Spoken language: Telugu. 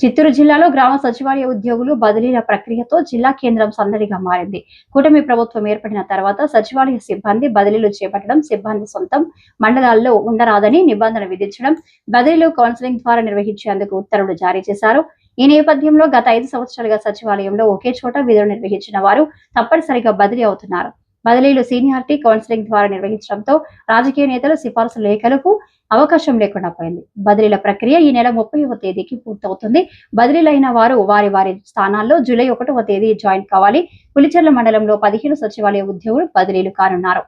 చిత్తూరు జిల్లాలో గ్రామ సచివాలయ ఉద్యోగులు బదిలీల ప్రక్రియతో జిల్లా కేంద్రం సందడిగా మారింది. కూటమి ప్రభుత్వం ఏర్పడిన తర్వాత సచివాలయ సిబ్బంది బదిలీలు చేపట్టడం సిబ్బంది సొంతం మండలాల్లో ఉండరాదని నిబంధన విధించడం బదిలీలు కౌన్సిలింగ్ ద్వారా నిర్వహించేందుకు ఉత్తర్వులు జారీ చేశారు. ఈ నేపథ్యంలో గత ఐదు సంవత్సరాలుగా సచివాలయంలో ఒకే చోట విధులు నిర్వహించిన వారు తప్పనిసరిగా బదిలీ అవుతున్నారు. బదిలీలు సీనియారిటీ కౌన్సిలింగ్ ద్వారా నిర్వహించడంతో రాజకీయ నేతలు సిఫార్సు లేఖలకు అవకాశం లేకుండా పోయింది. బదిలీల ప్రక్రియ ఈ నెల ముప్పైవ తేదీకి పూర్తవుతుంది. బదిలీలైన వారు వారి వారి స్థానాల్లో జూలై ఒకటవ తేదీ జాయిన్ కావాలి. పులిచెర్ల మండలంలో పదిహేను సచివాలయ ఉద్యోగులు బదిలీలు కానున్నారు.